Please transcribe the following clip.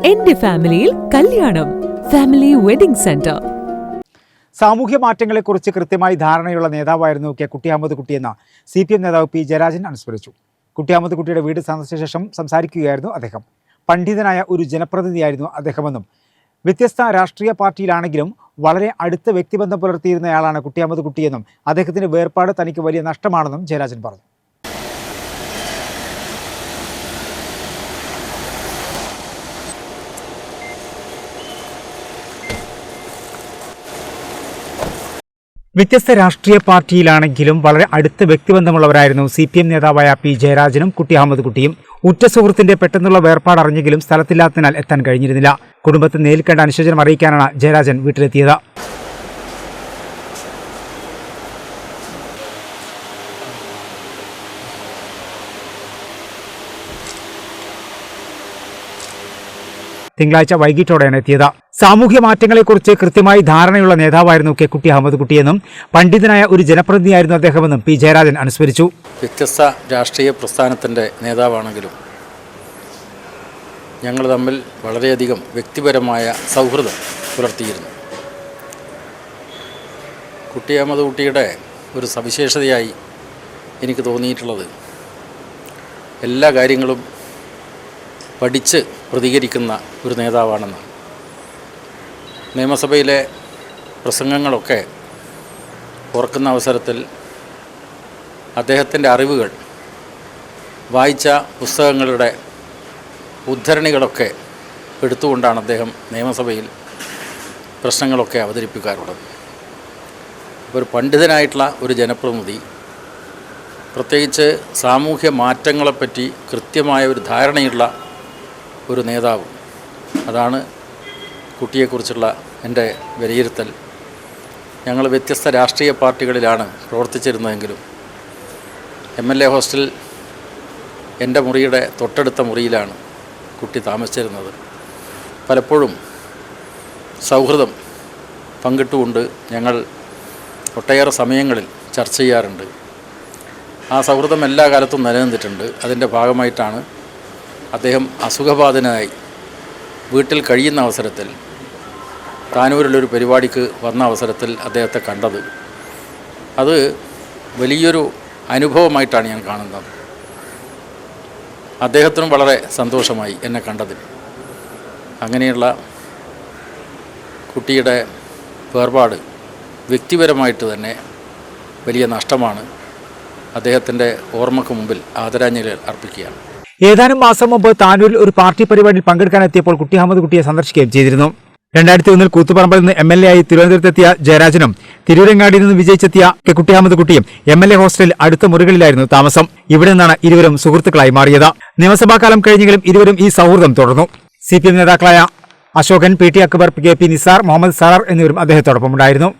എന്റെ ഫാമിലിയിൽ കല്യാണം. Family wedding centre. സാമൂഹ്യ മാറ്റങ്ങളെക്കുറിച്ച് കൃത്യമായി ധാരണയുള്ള നേതാവായിരുന്നു കെ കുട്ടിയാമത് കുട്ടിയെന്ന സി പി എം നേതാവ് പി ജയരാജൻ അനുസ്മരിച്ചു. കുട്ടിയാമത് കുട്ടിയുടെ വീട് സന്ദർശിച്ച ശേഷം സംസാരിക്കുകയായിരുന്നു അദ്ദേഹം. പണ്ഡിതനായ ഒരു ജനപ്രതിനിധിയായിരുന്നു അദ്ദേഹമെന്നും വ്യത്യസ്ത രാഷ്ട്രീയ പാർട്ടിയിലാണെങ്കിലും വളരെ അടുത്ത വ്യക്തിബന്ധം പുലർത്തിയിരുന്നയാളാണ് കുട്ടിയാമത് കുട്ടിയെന്നും അദ്ദേഹത്തിന്റെ വേർപാട് തനിക്ക് വലിയ നഷ്ടമാണെന്നും ജയരാജൻ പറഞ്ഞു. വ്യത്യസ്ത രാഷ്ട്രീയ പാർട്ടിയിലാണെങ്കിലും വളരെ അടുത്ത വ്യക്തിബന്ധമുള്ളവരായിരുന്നു സി പി എം നേതാവായ പി ജയരാജനും കുട്ടി അഹമ്മദ് കുട്ടിയും. ഉറ്റ സുഹൃത്തിന്റെ പെട്ടെന്നുള്ള വേർപാട് അറിഞ്ഞെങ്കിലും സ്ഥലത്തില്ലാത്തതിനാൽ എത്താൻ കഴിഞ്ഞിരുന്നില്ല. കുടുംബത്തെ നേരിൽ കണ്ട അനുശോചനം അറിയിക്കാനാണ് ജയരാജൻ വീട്ടിലെത്തിയത്. തിങ്കളാഴ്ച വൈകിട്ടോടെയാണ് എത്തിയത്. സാമൂഹ്യ മാറ്റങ്ങളെക്കുറിച്ച് കൃത്യമായി ധാരണയുള്ള നേതാവായിരുന്നു കെ കുട്ടി അഹമ്മദ് കുട്ടിയെന്നും പണ്ഡിതനായ ഒരു ജനപ്രതിനിധിയായിരുന്നു അദ്ദേഹമെന്നും പി ജയരാജൻ അനുസ്മരിച്ചു. വ്യത്യസ്ത രാഷ്ട്രീയ പ്രസ്ഥാനത്തിന്റെ നേതാവാണെങ്കിലും ഞങ്ങൾ തമ്മിൽ വളരെയധികം വ്യക്തിപരമായ സൗഹൃദം പുലർത്തിയിരുന്നു. കുട്ടി അഹമ്മദ് കുട്ടിയുടെ ഒരു സവിശേഷതയായി എനിക്ക് തോന്നിയിട്ടുള്ളത് എല്ലാ കാര്യങ്ങളും പഠിച്ച് പ്രതികരിക്കുന്ന ഒരു നേതാവാണെന്ന്. നിയമസഭയിലെ പ്രസംഗങ്ങളൊക്കെ ഓർക്കുന്ന അവസരത്തിൽ അദ്ദേഹത്തിന്റെ അറിവുകൾ വായിച്ച പുസ്തകങ്ങളുടെ ഉദ്ധരണികളൊക്കെ എടുത്തുകൊണ്ടാണ് അദ്ദേഹം നിയമസഭയിൽ പ്രശ്നങ്ങളൊക്കെ അവതരിപ്പിക്കാറുള്ളത്. ഒരു പണ്ഡിതനായിട്ടുള്ള ഒരു ജനപ്രതിനിധി പ്രത്യേകിച്ച് സാമൂഹ്യ മാറ്റങ്ങളെപ്പറ്റി കൃത്യമായ ഒരു ധാരണയുള്ള ഒരു നേതാവ്. അതാണ് കുട്ടിയെക്കുറിച്ചുള്ള എന്റെ വിലയിരുത്തൽ. ഞങ്ങൾ വ്യത്യസ്ത രാഷ്ട്രീയ പാർട്ടികളിലാണ് പ്രവർത്തിച്ചിരുന്നതെങ്കിലും എം എൽ എ ഹോസ്റ്റൽ എന്റെ മുറിയുടെ തൊട്ടടുത്ത മുറിയിലാണ് കുട്ടി താമസിച്ചിരുന്നത്. പലപ്പോഴും സൗഹൃദം പങ്കിട്ടുകൊണ്ട് ഞങ്ങൾ ഒട്ടേറെ സമയങ്ങളിൽ ചർച്ച ചെയ്യാറുണ്ട്. ആ സൗഹൃദം എല്ലാ കാലത്തും നിലനിന്നിട്ടുണ്ട്. അതിന്റെ ഭാഗമായിട്ടാണ് അദ്ദേഹം അസുഖബാധനായി വീട്ടിൽ കഴിയുന്ന അവസരത്തിൽ താനൂരിലൊരു പരിപാടിക്ക് വന്ന അവസരത്തിൽ അദ്ദേഹത്തെ കണ്ടത്. അത് വലിയൊരു അനുഭവമായിട്ടാണ് ഞാൻ കാണുന്നത്. അദ്ദേഹത്തിനും വളരെ സന്തോഷമായി എന്നെ കണ്ടതിൽ. അങ്ങനെയുള്ള കുട്ടിയുടെ വേർപാട് വ്യക്തിപരമായിട്ട് തന്നെ വലിയ നഷ്ടമാണ്. അദ്ദേഹത്തിന്റെ ഓർമ്മക്ക് മുമ്പിൽ ആദരാഞ്ജലികൾ അർപ്പിക്കുകയാണ്. ഏതാനും മാസം മുമ്പ് താനൂരിൽ ഒരു പാർട്ടി പരിപാടിയിൽ പങ്കെടുക്കാനെത്തിയപ്പോൾ കുട്ടി അഹമ്മദ് കുട്ടിയെ സന്ദർശിക്കുകയും ചെയ്തിരുന്നു. രണ്ടായിരത്തി ഒന്നിൽ കൂത്തുപറമ്പിൽ നിന്ന് എം എൽ എ ആയി തിരുവനന്തപുരത്തെത്തിയ ജയരാജനും തിരൂരങ്ങാടിയിൽ നിന്ന് വിജയിച്ചെത്തിയ കെ അഹമ്മദ് കുട്ടിയും എം എൽ എ ഹോസ്റ്റലിൽ അടുത്ത മുറികളിലായിരുന്നു താമസം. ഇവിടെ നിന്നാണ് ഇരുവരും സുഹൃത്തുക്കളായി മാറിയത്. നിയമസഭാ കാലം കഴിഞ്ഞെങ്കിലും ഇരുവരും ഈ സൗഹൃദം തുടർന്നു. സി പി എം നേതാക്കളായ Ashokan P T Akbar K P Nisar Muhammad Sarar എന്നിവരും അദ്ദേഹത്തോടൊപ്പം ഉണ്ടായിരുന്നു.